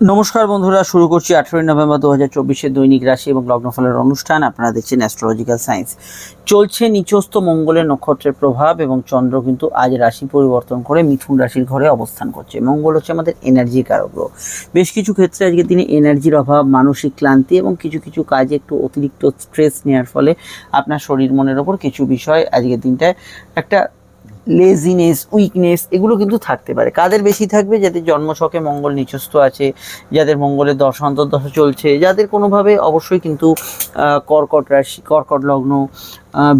নমস্কার বন্ধুরা, শুরু করছি আঠেরোই নভেম্বর দু হাজার চব্বিশের দৈনিক রাশি এবং লগ্নফলের অনুষ্ঠান। আপনারা দেখছেন অ্যাস্ট্রোলজিক্যাল সায়েন্স চলছে নিচস্থ মঙ্গলের নক্ষত্রের প্রভাব এবং চন্দ্র কিন্তু আজ রাশি পরিবর্তন করে মিথুন রাশির ঘরে অবস্থান করছে। মঙ্গল হচ্ছে আমাদের এনার্জি কারক গ্রহ। বেশ কিছু ক্ষেত্রে আজকে দিনে এনার্জির অভাব, মানসিক ক্লান্তি এবং কিছু কিছু কাজে একটু অতিরিক্ত স্ট্রেস নেওয়ার ফলে আপনার শরীর মনের ওপর কিছু বিষয় আজকের দিনটায় একটা লেজিনেস উইকনেস এগুলো কিন্তু থাকতে পারে। কাদের বেশি থাকবে? যাদের জন্মছকে মঙ্গল নিচস্থ আছে, যাদের মঙ্গলের দশ, অন্তর্দশা চলছে, যাদের কোনোভাবে অবশ্যই কিন্তু কর্কট রাশি, কর্কট লগ্ন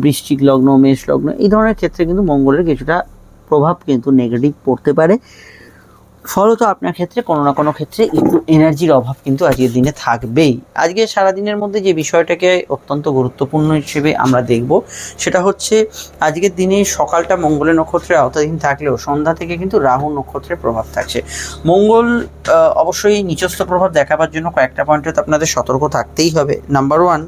বৃষ্টিক লগ্ন, মেষ লগ্ন, এই ধরনের ক্ষেত্রে কিন্তু মঙ্গলের কিছুটা প্রভাব কিন্তু নেগেটিভ পড়তে পারে। ফলত আপনার ক্ষেত্রে কোনো না কোনো ক্ষেত্রে একটু এনার্জির অভাব কিন্তু আজকের দিনে থাকবেই। আজকে সারাদিনের মধ্যে যে বিষয়টাকে অত্যন্ত গুরুত্বপূর্ণ হিসেবে আমরা দেখব, সেটা হচ্ছে আজকের দিনে সকালটা মঙ্গলের নক্ষত্রের আওতাধীন থাকলেও সন্ধ্যা থেকে কিন্তু রাহু নক্ষত্রের প্রভাব থাকছে। মঙ্গল অবশ্যই নিচস্থ প্রভাব দেখাবার জন্য কয়েকটা পয়েন্টে তো আপনাদের সতর্ক থাকতেই হবে। নাম্বার ওয়ান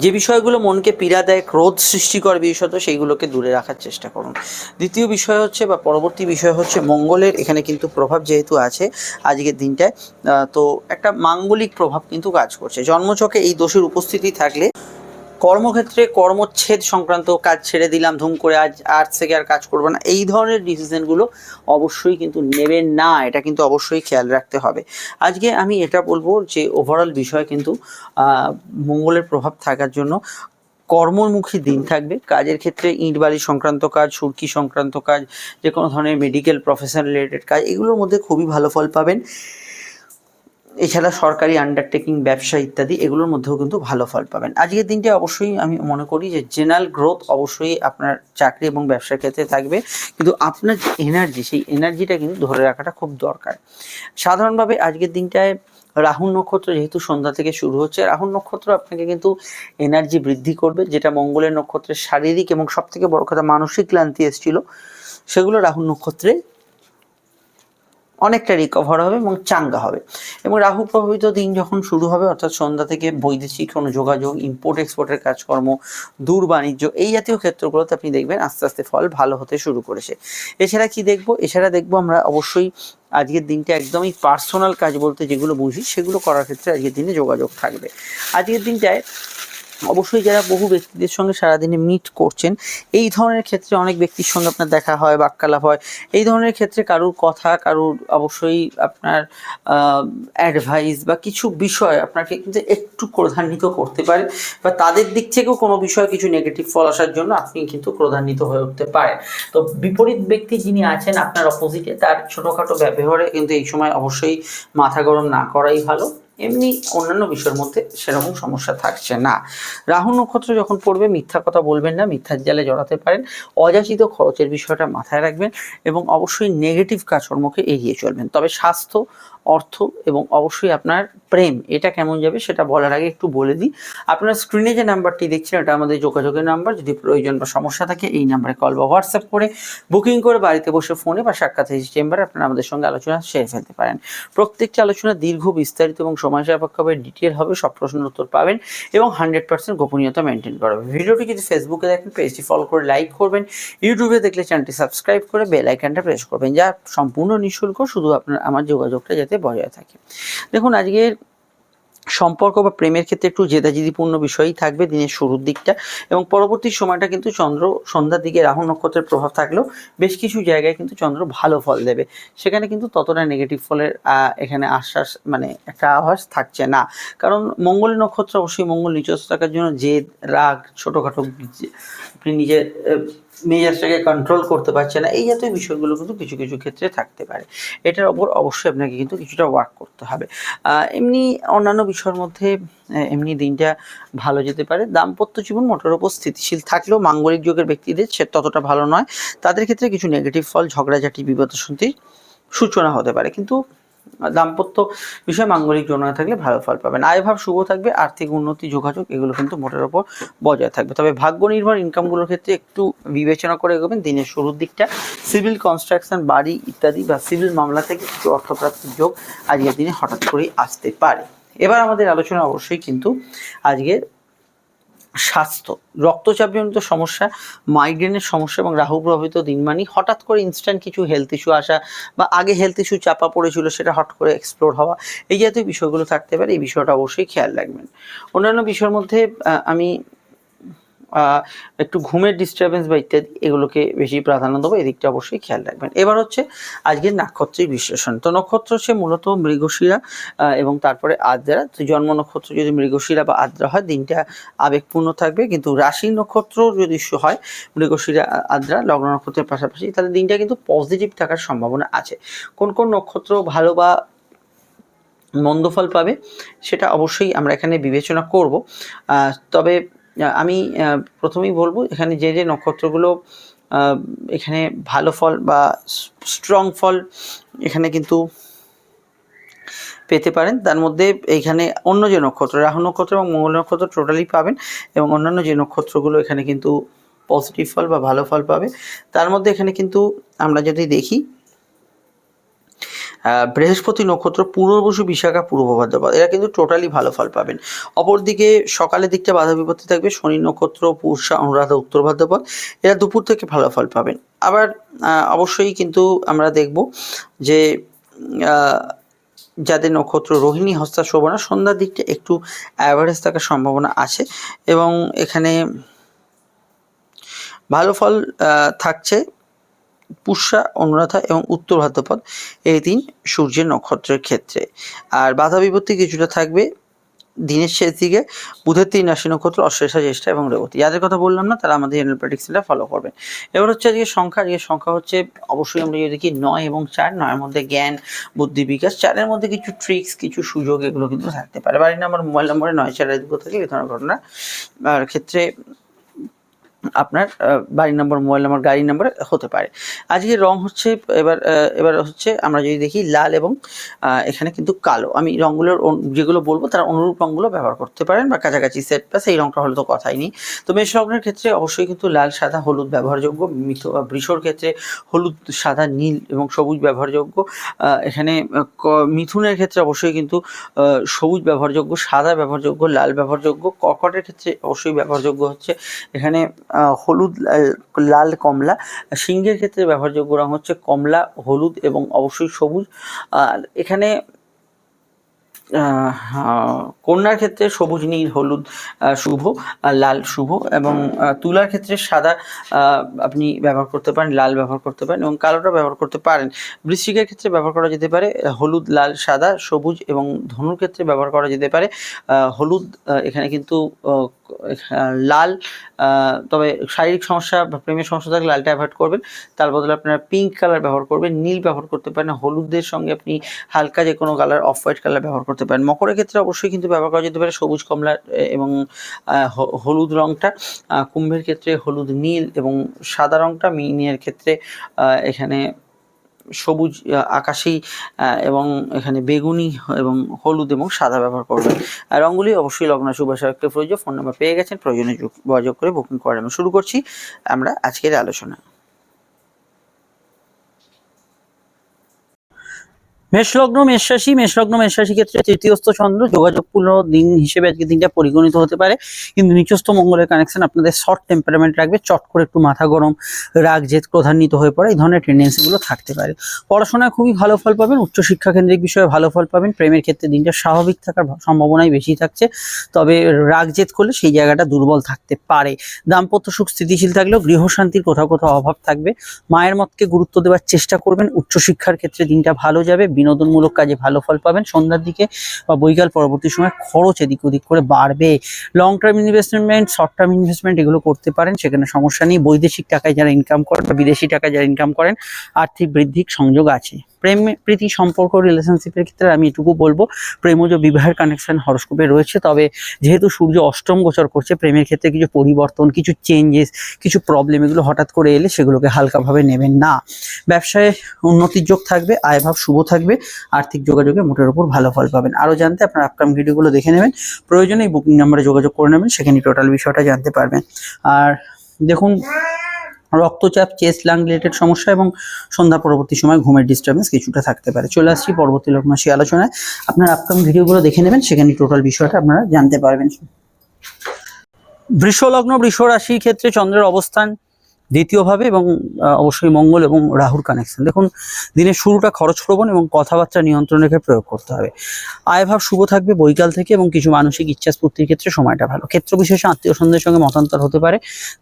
যে বিষয়গুলো মনকে পীড়া দেয়, ক্রোধ সৃষ্টিকর বিশেষত, সেইগুলোকে দূরে রাখার চেষ্টা করুন। দ্বিতীয় বিষয় হচ্ছে বা পরবর্তী বিষয় হচ্ছে মঙ্গলের, এখানে কিন্তু প্রভাব যেহেতু আছে আজকের দিনটায় তো একটা মাঙ্গলিক প্রভাব কিন্তু কাজ করছে। জন্মচকে এই দোষের উপস্থিতি থাকলে কর্মক্ষেত্রে কর্মচ্ছেদ সংক্রান্ত কাজ ছেড়ে দিলাম, ধুম করে আজ আজ থেকে আর কাজ করব না। এই ধরনের ডিসিশনগুলো অবশ্যই কিন্তু নেবেন না, এটা কিন্তু অবশ্যই খেয়াল রাখতে হবে। আজকে আমি এটা বলব যে ওভারঅল বিষয় কিন্তু মঙ্গলের প্রভাব থাকার জন্য কর্মমুখী দিন থাকবে। কাজের ক্ষেত্রে ইট বালি সংক্রান্ত কাজ, সুরকি সংক্রান্ত কাজ যে কোনো ধরনের মেডিকেল প্রফেশন রিলেটেড কাজ, এগুলোর মধ্যে খুবই ভালো ফল পাবেন। এছাড়া সরকারি আন্ডারটেকিং ব্যবসা ইত্যাদি, এগুলোর মধ্যেও কিন্তু ভালো ফল পাবেন। আজকের দিনটি অবশ্যই আমি মনে করি যে জেনারেল গ্রোথ অবশ্যই আপনার চাকরি এবং ব্যবসার ক্ষেত্রে থাকবে। কিন্তু আপনার যে এনার্জি সেই এনার্জিটা কিন্তু ধরে রাখাটা খুব দরকার। সাধারণভাবে আজকের দিনটায় রাহুল নক্ষত্র যেহেতু সন্ধ্যা থেকে শুরু হচ্ছে, রাহুল নক্ষত্র আপনাকে কিন্তু এনার্জি বৃদ্ধি করবে, যেটা মঙ্গলের নক্ষত্রের শারীরিক এবং সব থেকে বড় কথা মানসিক ক্লান্তি এসেছিল, সেগুলো রাহুল নক্ষত্রে অনেকটা রিকভার হবে এবং চাঙ্গা হবে। এবং রাহু প্রভাবিত দিন যখন শুরু হবে, অর্থাৎ সন্ধ্যা থেকে বৈদেশিক কোনো যোগাযোগ ইম্পোর্ট এক্সপোর্টের কাজকর্ম, দূর বাণিজ্য, এই জাতীয় ক্ষেত্রগুলোতে আপনি দেখবেন আস্তে আস্তে ফল ভালো হতে শুরু করেছে। এছাড়া কি দেখব? এছাড়া দেখব আমরা অবশ্যই আজকের দিনটা একদমই পার্সোনাল কাজ বলতে যেগুলো বুঝি, সেগুলো করার ক্ষেত্রে আজকের দিনে যোগাযোগ থাকবে। আজকের দিনটায় অবশ্যই যারা বহু ব্যক্তিদের সঙ্গে সারাদিনে মিট করছেন, এই ধরনের ক্ষেত্রে অনেক ব্যক্তির সঙ্গে আপনার দেখা হয়, বাক্যালাপ হয়। এই ধরনের ক্ষেত্রে কারুর কথা, কারুর অবশ্যই আপনার অ্যাডভাইস বা কিছু বিষয় আপনাকে কিন্তু একটু ক্রধান্বিত করতে পারে বা তাদের দিক থেকেও কোনো বিষয়ে কিছু নেগেটিভ ফল আসার জন্য আপনি কিন্তু ক্রধান্বিত হয়ে উঠতে পারেন। তো বিপরীত ব্যক্তি যিনি আছেন, আপনার অপোজিটে তার ছোটোখাটো ব্যবহারে কিন্তু এই সময় অবশ্যই মাথা গরম না করাই ভালো। এমনি অন্যান্য বিষয়ের মধ্যে সেরকম সমস্যা থাকছে না। রাহু নক্ষত্র যখন পড়বে, মিথ্যা কথা বলবেন না, মিথ্যার জালে জড়াতে পারেন, অযাচিত খরচের বিষয়টা মাথায় রাখবেন এবং অবশ্যই নেগেটিভ কাজকর্মকে এগিয়ে চলবেন। তবে স্বাস্থ্য, অর্থ এবং অবশ্যই আপনার প্রেম, এটা কেমন যাবে সেটা বলার আগে একটু বলে দিই। আপনার স্ক্রিনে যে নাম্বারটি দেখছেন এটা আমাদের যোগাযোগের নাম্বার। যদি প্রয়োজন বা সমস্যা থাকে, এই নাম্বারে কল বা হোয়াটসঅ্যাপ করে বুকিং করে বাড়িতে বসে ফোনে বা সাক্ষাৎ চেম্বারে আপনারা আমাদের সঙ্গে আলোচনা সেরে ফেলতে পারেন। প্রত্যেকটি আলোচনা দীর্ঘ, বিস্তারিত এবং সময় সাপেক্ষভাবে ডিটেল হবে, সব প্রশ্নের উত্তর পাবেন এবং হান্ড্রেড পার্সেন্ট গোপনীয়তা মেনটেন করা ভিডিওটি যদি ফেসবুকে দেখেন পেজটি ফলো করে লাইক করবেন। ইউটিউবে দেখলে চ্যানেলটি সাবস্ক্রাইব করে বেল আইকনটা প্রেস করবেন। যা সম্পূর্ণ নিঃশুল্ক, শুধু আপনার, আমার যোগাযোগটা যাতে বজায় থাকে। দেখুন, আজকের সম্পর্ক বা প্রেমের ক্ষেত্রে একটু জেদাজেদিপূর্ণ বিষয়ই থাকবে দিনের শুরুর দিকটা এবং পরবর্তী সময়টা কিন্তু চন্দ্র সন্ধ্যার দিকে রাহু নক্ষত্রের প্রভাব থাকলেও বেশ কিছু জায়গায় কিন্তু চন্দ্র ভালো ফল দেবে। সেখানে কিন্তু ততটা নেগেটিভ ফলের এখানে আশ্বাস মানে একটা আভাস থাকছে না। কারণ মঙ্গল নক্ষত্র অবশ্যই মঙ্গল নিচস্থ থাকার জন্য জেদ, রাগ, ছোটোখাটো আপনি নিজের মেজাজটাকে কন্ট্রোল করতে পারছে না, এই জাতীয় বিষয়গুলো কিন্তু কিছু কিছু ক্ষেত্রে থাকতে পারে। এটার ওপর অবশ্যই আপনাকে কিন্তু কিছুটা ওয়ার্ক করতে হবে। এমনি অন্যান্য বিষয়ের মধ্যে এমনি দিনটা ভালো যেতে পারে। দাম্পত্য জীবন মোটের ওপর স্থিতিশীল থাকলেও মাঙ্গলিক যুগের ব্যক্তিদের সে ততটা ভালো নয়। তাদের ক্ষেত্রে কিছু নেগেটিভ ফল, ঝগড়াঝাটি বিপদ শান্তির সূচনা হতে পারে। কিন্তু দাম্পত্য বিষয়ে মাঙ্গলিক জন্মে থাকলে ভালো ফল পাবেন। আয়ভাব শুভ থাকবে, আর্থিক উন্নতি, যোগাযোগ, এগুলো কিন্তু মোটের ওপর বজায় থাকবে। তবে ভাগ্য নির্ভর ইনকামগুলোর ক্ষেত্রে একটু বিবেচনা করে এগোবেন। দিনের শুরুর দিকটা সিভিল কনস্ট্রাকশন বাড়ি ইত্যাদি বা সিভিল মামলা থেকে কিছু অর্থপ্রাপ্তির যোগ আজকের দিনে হঠাৎ করেই আসতে পারে। এবার আমাদের আলোচনা অবশ্যই কিন্তু আজকে স্বাস্থ্য। রক্তচাপজনিত সমস্যা মাইগ্রেনের সমস্যা এবং রাহু প্রভাবিত দিনমানি হঠাৎ করে ইনস্ট্যান্ট কিছু হেলথ ইস্যু আসা বা আগে হেলথ ইস্যু চাপা পড়েছিল সেটা হট করে এক্সপ্লোর হওয়া, এই জাতীয় বিষয়গুলো থাকতে পারে, এই বিষয়টা অবশ্যই খেয়াল রাখবেন। অন্যান্য বিষয়ের মধ্যে আমি একটু ঘুমের ডিস্টারবেন্স বা ইত্যাদি, এগুলোকে বেশি প্রাধান্য দেবো এদিকটা অবশ্যই খেয়াল রাখবেন। এবার হচ্ছে আজকের নক্ষত্রের বিশ্লেষণ। তো নক্ষত্র হচ্ছে মূলত মৃগশিরা এবং তারপরে আদ্রা। তো জন্ম নক্ষত্র যদি মৃগশিরা বা আদ্রা হয়, দিনটা আবেগপূর্ণ থাকবে। কিন্তু রাশি নক্ষত্র যদি হয়, মৃগশিরা আদ্রা, লগ্ন নক্ষত্রের পাশাপাশি, তাহলে দিনটা কিন্তু পজিটিভ থাকার সম্ভাবনা আছে। কোন কোন নক্ষত্র ভালো বা মন্দ ফল পাবে, সেটা অবশ্যই আমরা এখানে বিবেচনা করব। তবে আমি প্রথমেই বলব, এখানে যে যে নক্ষত্রগুলো এখানে ভালো ফল বা স্ট্রং ফল এখানে কিন্তু পেতে পারেন। তার মধ্যে এইখানে অন্য যে নক্ষত্র, রাহু নক্ষত্র এবং মঙ্গল নক্ষত্র টোটালি পাবেন এবং অন্যান্য যে নক্ষত্রগুলো এখানে কিন্তু পজিটিভ ফল বা ভালো ফল পাবে। তার মধ্যে এখানে কিন্তু আমরা যদি দেখি বৃহস্পতি নক্ষত্র পূর্ববসু বিশাখা, পূর্ব ভাদ্রপদ, এরা কিন্তু টোটালি ভালো ফল পাবেন। অপরদিকে সকালের দিকটা বাধা বিপত্তি থাকবে, শনি নক্ষত্র, পূর্ষা, অনুরাধা, উত্তর ভাদ্রপদ, এরা দুপুর থেকে ভালো ফল পাবেন। আবার অবশ্যই কিন্তু আমরা দেখব যে যাদের নক্ষত্র রোহিণী, হস্তা, শোভনা, সন্ধ্যার দিকটা একটু অ্যাভারেজ থাকার সম্ভাবনা আছে এবং এখানে ভালো ফল থাকছে। পুষ্যা, অনুরাধা এবং উত্তর ভাদ্রপদ এই দিন সূর্যের নক্ষত্রের ক্ষেত্রে। আর বাধা বিপত্তি কিছুটা থাকবে দিনের শেষ দিকে। বুধের তিন রাশি নক্ষত্র অশ্লেষা, জ্যেষ্ঠা এবং রেবতী। যাদের কথা বললাম না, তারা আমাদের জেনারেল প্রেডিকশনটা ফলো করবেন। এবার হচ্ছে আজকে সংখ্যা। আজকে সংখ্যা হচ্ছে, অবশ্যই আমরা যদি দেখি নয় এবং চার, নয়ের মধ্যে জ্ঞান, বুদ্ধি বিকাশ, চারের মধ্যে কিছু ট্রিক্স কিছু সুযোগ, এগুলো কিন্তু থাকতে পারে। বাড়ির নাম্বার মোবাইল নম্বরে নয়, চারের দিকে থাকে এই ধরনের ঘটনা। আর ক্ষেত্রে আপনার বাড়ি নম্বর মোবাইল নম্বর গাড়ি নম্বর হতে পারে। আজকে রং হচ্ছে, এবার এবার হচ্ছে আমরা যদি দেখি লাল এবং এখানে কিন্তু কালো। আমি রঙগুলোর যেগুলো বলব তার অনুরূপ রঙগুলো ব্যবহার করতে পারেন বা কাছাকাছি সেট বা সেই রঙটা হলে তো কথাই নেই। তো মেষ লগ্নের ক্ষেত্রে অবশ্যই কিন্তু লাল, সাদা, হলুদ ব্যবহারযোগ্য, মিথ বা বৃষর ক্ষেত্রে হলুদ, সাদা, নীল এবং সবুজ ব্যবহারযোগ্য। এখানে মিথুনের ক্ষেত্রে অবশ্যই কিন্তু সবুজ ব্যবহারযোগ্য, সাদা ব্যবহারযোগ্য, লাল ব্যবহারযোগ্য। কর্কটের ক্ষেত্রে অবশ্যই ব্যবহারযোগ্য হচ্ছে, এখানে হলুদ লাল- কমলা। সিংহের ক্ষেত্রে ব্যবহারযোগ্য রঙ হচ্ছে কমলা, হলুদ এবং অবশ্যই সবুজ। আর এখানে কন্যার ক্ষেত্রে সবুজ, নীল, হলুদ শুভ লাল, শুভ এবং তুলার ক্ষেত্রে সাদা আপনি ব্যবহার করতে পারেন, লাল ব্যবহার করতে পারেন এবং কালোটা ব্যবহার করতে পারেন। বৃশ্চিকের ক্ষেত্রে ব্যবহার করা যেতে পারে হলুদ, লাল, সাদা, সবুজ এবং ধনুর ক্ষেত্রে ব্যবহার করা যেতে পারে। হলুদ এখানে কিন্তু লাল তবে শারীরিক সমস্যা বা প্রেমের সমস্যা থাকলে লালটা অ্যাভয়েড করবেন। তার বদলে আপনারা পিঙ্ক কালার ব্যবহার করবেন, নীল ব্যবহার করতে পারেন। হলুদের সঙ্গে আপনি হালকা যে কোনো কালার, অফ হোয়াইট কালার ব্যবহার করতে পারেন। মকরের ক্ষেত্রে অবশ্যই কিন্তু ব্যবহার করা যেতে পারে সবুজ কমলা এবং হলুদ আহ, কুম্ভের ক্ষেত্রে হলুদ নীল এবং সাদা রংটা মিনের ক্ষেত্রে এখানে সবুজ আকাশি এবং এখানে বেগুনি এবং হলুদ এবং সাদা ব্যবহার করবেন রঙগুলি অবশ্যই লগ্ন শুভাশা একটা প্রয়োজন ফোন নাম্বার পেয়ে গেছেন। প্রয়োজনে যোগ- যোগাযোগ করে বুকিং করেন শুরু করছি। আমরা আজকের আলোচনা। মেষলগ্ন, মেষরাশি মেষলগ্ন, মেষরাশি ক্ষেত্রে তৃতীয়স্থ চন্দ্র, যোগাযোগপূর্ণ দিন হিসেবে আজকে দিনটা পরিগণিত হতে পারে। কিন্তু নিচস্থ মঙ্গলের কানেকশন আপনাদের শর্ট টেম্পারামেন্ট রাখবে, চট করে একটু মাথা গরম রাগ জেদ প্রধান্বিত হয়ে পড়ে, এই ধরনের টেন্ডেন্সিগুলো থাকতে পারে। পড়াশোনায় খুবই ভালো ফল পাবেন উচ্চশিক্ষা কেন্দ্রিক বিষয়ে ভালো ফল পাবেন, প্রেমের ক্ষেত্রে দিনটা স্বাভাবিক থাকার সম্ভাবনাই বেশি থাকছে। তবে রাগ জেদ করলে সেই জায়গাটা দুর্বল থাকতে পারে। দাম্পত্য সুখ স্থিতিশীল থাকলেও গৃহশান্তির কোথাও কোথাও অভাব থাকবে। মায়ের মতকে গুরুত্ব দেওয়ার চেষ্টা করবেন, উচ্চশিক্ষার ক্ষেত্রে দিনটা ভালো যাবে বিনোদনমূলক কাজে ভালো ফল পাবেন। সন্ধ্যার দিকে বা বৈকাল পরবর্তী সময় খরচ এদিক ওদিক করে বাড়বে। Long term investment short term investment এগুলো করতে পারেন। সেখানে সমস্যা নেই। বৈদেশিক টাকায় যারা ইনকাম করেন বা বিদেশি টাকায় যারা ইনকাম করেন, আর্থিক বৃদ্ধির সংযোগ আছে। প্রেম, প্রীতি সম্পর্ক রিলেশনশিপের ক্ষেত্রে আমি এটুকু বলব, প্রেমজ বিবাহের কানেকশন হরস্কোপে রয়েছে। তবে যেহেতু সূর্য অষ্টম গোচর করছে, প্রেমের ক্ষেত্রে কিছু পরিবর্তন, কিছু চেঞ্জেস কিছু প্রবলেম এগুলো হঠাৎ করে এলে সেগুলোকে হালকাভাবে নেবেন না। ব্যবসায় উন্নতির যোগ থাকবে আয়ভাব শুভ থাকবে, আর্থিক যোগাযোগে মোটের উপর ভালো ফল পাবেন। আরও জানতে আপনার আপকাম ভিডিওগুলো দেখে নেবেন। প্রয়োজনে বুকিং নাম্বারে যোগাযোগ করে নেবেন, সেখানে টোটাল বিষয়টা জানতে পারবেন। আর দেখুন রক্তচাপ চেস্ট লাং রিলেটেড সমস্যা এবং সন্ধ্যা পরবর্তী সময় ঘুমের ডিস্টারবেন্স কিছুটা থাকতে পারে। চলে আসছি পরবর্তী লগ্নমাসী আলোচনায়। আপনার আপকামিং ভিডিওগুলো দেখে নেবেন, সেখানে টোটাল বিষয়টা আপনারা জানতে পারবেন। বৃষলগ্ন বৃষ রাশির ক্ষেত্রে চন্দ্রের অবস্থান দ্বিতীয়ভাবে এবং অবশ্যই মঙ্গল এবং রাহুর কানেকশন দেখুন, দিনের শুরুটা খরচ প্রবণ এবং কথাবার্তা নিয়ন্ত্রণ রেখে প্রয়োগ করতে হবে। আয়ভাব শুভ থাকবে বৈকাল থেকে এবং কিছু মানসিক ইচ্ছা স্ফূর্তির ক্ষেত্রে সময়টা ভালো। ক্ষেত্র বিশেষে আত্মীয় স্বজনদের সঙ্গে মতান্তর হতে পারে।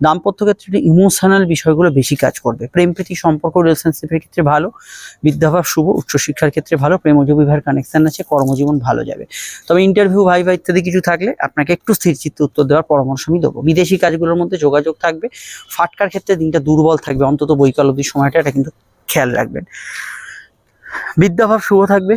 দাম্পত্য ক্ষেত্রে ইমোশনাল বিষয়গুলো বেশি কাজ করবে। প্রেম প্রীতি সম্পর্ক রিলেশনশিপের ক্ষেত্রে ভালো। বিদ্যাভাব শুভ, উচ্চশিক্ষার ক্ষেত্রে ভালো। প্রেমজ বিবাহের কানেকশন আছে, কর্মজীবন ভালো যাবে। তবে ইন্টারভিউ ভাই ভাই ইত্যাদি কিছু থাকলে আপনাকে একটু স্থির চিত্তে উত্তর দেওয়ার পরামর্শ আমি দেবো। বিদেশি কাজগুলোর মধ্যে যোগাযোগ থাকবে। ফাটকার ক্ষেত্রে দিনটা দুর্বল থাকবে, অন্তত বৈকাল অবধি সময়টা এটা কিন্তু খেয়াল রাখবেন। বিদ্যাভাব শুভ থাকবে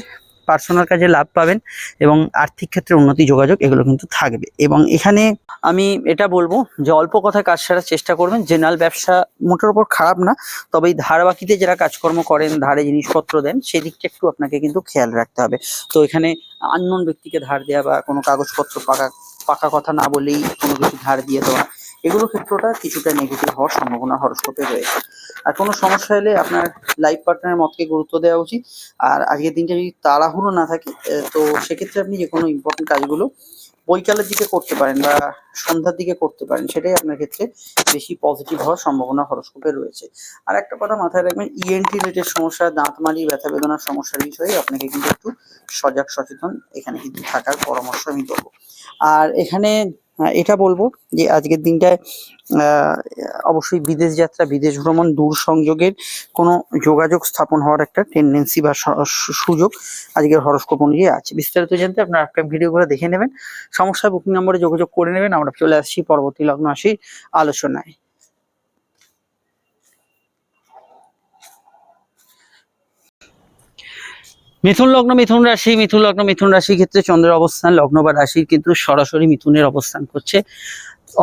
পার্সোনাল কাজে লাভ পাবেন এবং আর্থিক ক্ষেত্রে উন্নতি, যোগাযোগ এগুলো কিন্তু থাকবে। এবং এখানে আমি এটা বলব যে অল্প কথায় কাজ সারার চেষ্টা করবেন জেনারেল ব্যবসা মোটের ওপর খারাপ না, তবে এই ধার বাকিতে যারা কাজকর্ম করেন, ধারে জিনিসপত্র দেন, সেদিকটা একটু আপনাকে কিন্তু খেয়াল রাখতে হবে। তো এখানে আননোন ব্যক্তিকে ধার দেওয়া বা কোনো কাগজপত্র পাকা পাকা কথা না বলেই কোনো কিছু ধার দিয়ে দেওয়া এগুলো ক্ষেত্রটা কিছুটা নেগেটিভ হওয়ার সম্ভাবনা হরস্কোপে রয়েছে। আর কোনো সমস্যা হলে আপনার লাইফ পার্টনারের মতকে গুরুত্ব দেওয়া উচিত। আর আজকের দিনটা যদি তাড়াহুড়ো না থাকে তো সেক্ষেত্রে আপনি যে কোনো ইম্পর্টেন্ট কাজগুলো বৈকালের দিকে করতে পারেন বা সন্ধ্যার দিকে করতে পারেন, সেটাই আপনার ক্ষেত্রে বেশি পজিটিভ হওয়ার সম্ভাবনা হরস্কোপে রয়েছে। আর একটা কথা মাথায় রাখবেন E ইএনটি রিলেটেড সমস্যা, দাঁত মাড়ি ব্যথা বেদনার সমস্যার বিষয়ে আপনাকে কিন্তু একটু সজাগ, সচেতন এখানে কিন্তু থাকার পরামর্শ আমি দেবো। আর এখানে এটা বলব যে আজকের দিনটায় অবশ্যই বিদেশ যাত্রা, বিদেশ ভ্রমণ, দূর সংযোগের কোনো যোগাযোগ স্থাপন হওয়ার একটা টেন্ডেন্সি বা সুযোগ আজকের হরস্কোপ অনুযায়ী আছে। বিস্তারিত জানতে আপনার আপনার ভিডিওগুলো দেখে নেবেন। সমস্যা বুকিং নম্বরে যোগাযোগ করে নেবেন। আমরা চলে আসছি পরবর্তী লগ্ন আসি আলোচনায়। মিথুন লগ্ন, মিথুন রাশি, মিথুন লগ্ন, মিথুন রাশির ক্ষেত্রে চন্দ্রের অবস্থান, লগ্ন বা রাশির কিন্তু সরাসরি মিথুনের অবস্থান করছে।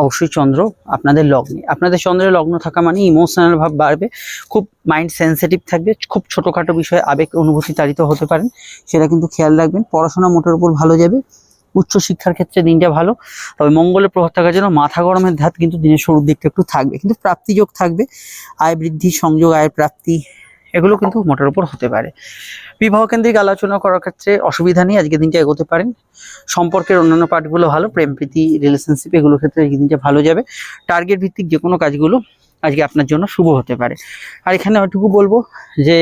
অবশ্যই চন্দ্র আপনাদের লগ্নে। আপনাদের চন্দ্রের লগ্ন থাকা মানে ইমোশনাল ভাব বাড়বে, খুব মাইন্ড সেন্সিটিভ থাকবে, খুব ছোটোখাটো বিষয়ে আবেগ অনুভূতি তাড়িত হতে পারেন, সেটা কিন্তু খেয়াল রাখবেন। পড়াশোনা মোটের উপর ভালো যাবে, উচ্চ শিক্ষার ক্ষেত্রে দিনটা ভালো, তবে মঙ্গলের প্রভাব থাকার জন্য মাথা গরমের ধাত কিন্তু দিনের শুরুর দিকটা একটু থাকবে। কিন্তু প্রাপ্তিযোগ থাকবে, আয় বৃদ্ধি, সংযোগ আয়ের প্রাপ্তি এগুলো কিন্তু মোটের উপর হতে পারে। বিবাহ কেন্দ্রিক আলোচনা করার ক্ষেত্রে অসুবিধা নেই আজকে দিনটা এগোতে পারেন। সম্পর্কের অন্যান্য পার্টগুলো ভালো, প্রেম, প্রীতি রিলেশনশিপ এগুলোর ক্ষেত্রে আজকে দিনটা ভালো যাবে। টার্গেট ভিত্তিক যে কোনো কাজগুলো আজকে আপনার জন্য শুভ হতে পারে। আর এখানে ওইটুকু বলব যে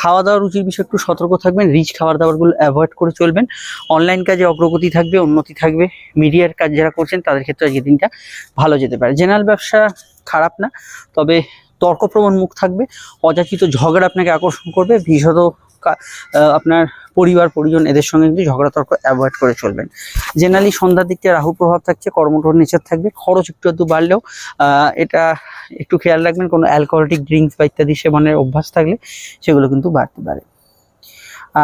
খাওয়া দাওয়ার রুচির বিষয়ে একটু সতর্ক থাকবেন রিচ খাবার দাবারগুলো অ্যাভয়েড করে চলবেন। অনলাইন কাজে অগ্রগতি থাকবে, উন্নতি থাকবে। মিডিয়ার কাজ যারা করছেন, তাদের ক্ষেত্রে আজকে দিনটা ভালো যেতে পারে। জেনারেল ব্যবসা খারাপ না, তবে তর্কপ্রবণ মুখ থাকবে, অযাচিত ঝগড়া আপনাকে আকর্ষণ করবে বিশদ আপনার পরিবার, পরিজন এদের সঙ্গে কিন্তু ঝগড়া, তর্ক অ্যাভয়েড করে চলবেন। জেনারেলি সন্ধ্যার দিকটা রাহু প্রভাব থাকছে কর্মঠোর নেচার থাকবে, খরচ একটু একটু বাড়লেও এটা একটু খেয়াল রাখবেন, কোনো অ্যালকোহলিক ড্রিঙ্কস বা ইত্যাদি সেবনের অভ্যাস থাকলে সেগুলো কিন্তু বাড়তে পারে।